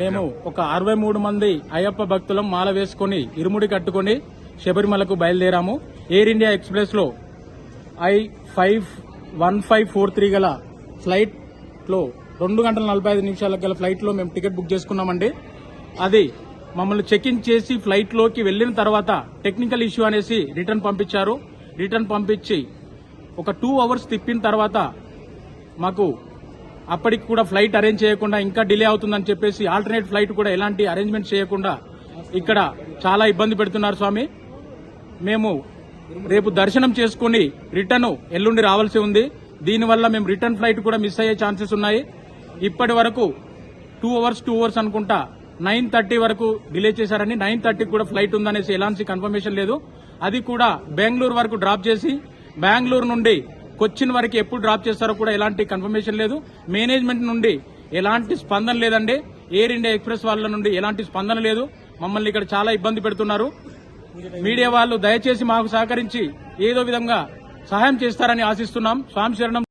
మేము ఒక అరవై మూడు మంది అయ్యప్ప భక్తులం మాల వేసుకుని ఇరుముడి కట్టుకుని శబరిమలకు బయలుదేరాము. ఎయిర్ ఇండియా ఎక్స్ప్రెస్లో I five one five four three గల ఫ్లైట్లో రెండు గంటల నలభై ఐదు నిమిషాలకు గల ఫ్లైట్లో మేము టికెట్ బుక్ చేసుకున్నామండి. అది మమ్మల్ని చెక్ ఇన్ చేసి ఫ్లైట్లోకి వెళ్ళిన తర్వాత టెక్నికల్ ఇష్యూ అనేసి రిటర్న్ పంపించారు. రిటర్న్ పంపించి ఒక టూ అవర్స్ తిప్పిన తర్వాత మాకు అప్పటికి కూడా ఫ్లైట్ అరేంజ్ చేయకుండా ఇంకా డిలే అవుతుందని చెప్పేసి ఆల్టర్నేట్ ఫ్లైట్ కూడా ఎలాంటి అరేంజ్మెంట్ చేయకుండా ఇక్కడ చాలా ఇబ్బంది పెడుతున్నారు స్వామి. మేము రేపు దర్శనం చేసుకుని రిటర్న్ ఎల్లుండి రావాల్సి ఉంది. దీనివల్ల మేము రిటర్న్ ఫ్లైట్ కూడా మిస్ అయ్యే ఛాన్సెస్ ఉన్నాయి. ఇప్పటి వరకు టూ అవర్స్ టూ అవర్స్ అనుకుంటా నైన్ థర్టీ వరకు డిలే చేశారని నైన్ థర్టీకి కూడా ఫ్లైట్ ఉందనేసి ఎలాంటి కన్ఫర్మేషన్ లేదు. అది కూడా బెంగళూరు వరకు డ్రాప్ చేసి బెంగళూరు నుండి కొచ్చిన్ వరకు ఎప్పుడు డ్రాప్ చేస్తారో కూడా ఎలాంటి కన్ఫర్మేషన్ లేదు. మేనేజ్మెంట్ నుండి ఎలాంటి స్పందన లేదండి. ఎయిర్ ఇండియా ఎక్స్ప్రెస్ వాళ్ళ నుండి ఎలాంటి స్పందన లేదు. మమ్మల్ని ఇక్కడ చాలా ఇబ్బంది పెడుతున్నారు. మీడియా వాళ్ళు దయచేసి మాకు సహకరించి ఏదో విధంగా సహాయం చేస్తారని ఆశిస్తున్నాం. స్వామి శరణం.